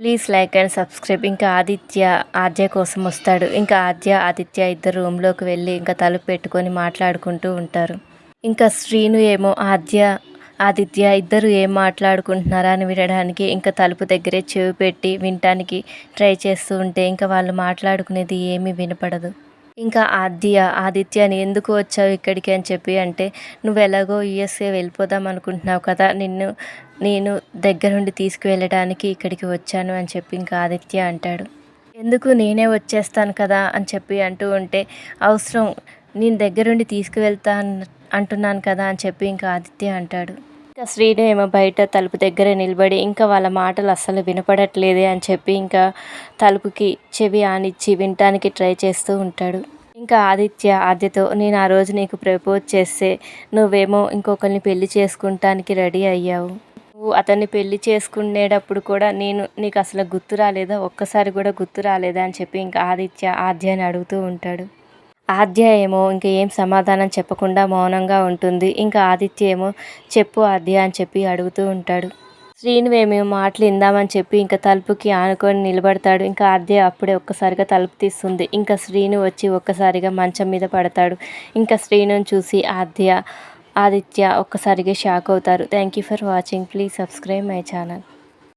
Please like and subscribe. ఇంకా ఆదిత్య ఆద్య కోసం వస్తాడు. ఇంకా ఆద్య ఆదిత్య ఇద్దరు రూమ్లోకి వెళ్ళి ఇంకా తలుపు పెట్టుకొని మాట్లాడుకుంటూ ఉంటారు. ఇంకా శ్రీను ఏమో ఆద్య ఆదిత్య ఇద్దరు ఏం మాట్లాడుకుంటున్నారా అని వినడానికి ఇంకా తలుపు దగ్గరే చెవి పెట్టి వినటానికి ట్రై చేస్తూ ఉంటే ఇంకా వాళ్ళు మాట్లాడుకునేది ఏమీ వినపడదు. ఇంకా ఆద్య ఆదిత్యని ఎందుకు వచ్చావు ఇక్కడికి అని చెప్పి అంటే నువ్వు ఎలాగో యుఎస్ఏ వెళ్ళిపోదాం అనుకుంటున్నావు కదా నిన్ను నేను దగ్గరుండి తీసుకువెళ్ళడానికి ఇక్కడికి వచ్చాను అని చెప్పి ఇంకా ఆదిత్య అంటాడు. ఎందుకు నేనే వచ్చేస్తాను కదా అని చెప్పి అంటూ ఉంటే అవసరం నేను దగ్గరుండి తీసుకువెళ్తాను అంటున్నాను కదా అని చెప్పి ఇంకా ఆదిత్య అంటాడు. శ్రీను ఏమో బయట తలుపు దగ్గర నిలబడి ఇంకా వాళ్ళ మాటలు అస్సలు వినపడట్లేదే అని చెప్పి ఇంకా తలుపుకి చెవి ఆనిచ్చి వినటానికి ట్రై చేస్తూ ఉంటాడు. ఇంకా ఆదిత్య ఆద్యతో నేను ఆ రోజు నీకు ప్రపోజ్ చేస్తే నువ్వేమో ఇంకొకరిని పెళ్ళి చేసుకుంటానికి రెడీ అయ్యావు. నువ్వు అతన్ని పెళ్ళి చేసుకునేటప్పుడు కూడా నేను నీకు అసలు గుర్తు రాలేదా? ఒక్కసారి కూడా గుర్తు రాలేదా? అని చెప్పి ఇంకా ఆదిత్య ఆద్యని అడుగుతూ ఉంటాడు. ఆద్య ఏమో ఇంకా ఏం సమాధానం చెప్పకుండా మౌనంగా ఉంటుంది. ఇంకా ఆదిత్య ఏమో చెప్పు ఆద్య అని చెప్పి అడుగుతూ ఉంటాడు. శ్రీను ఏమో మాటలు ఇందామని చెప్పి ఇంకా తలుపుకి ఆనుకొని నిలబడతాడు. ఇంకా ఆద్య అప్పుడే ఒక్కసారిగా తలుపు తీస్తుంది. ఇంకా శ్రీను వచ్చి ఒక్కసారిగా మంచం మీద పడతాడు. ఇంకా శ్రీనుని చూసి ఆద్య ఆదిత్య ఒక్కసారిగా షాక్ అవుతారు. Thank you for watching. Please subscribe my channel.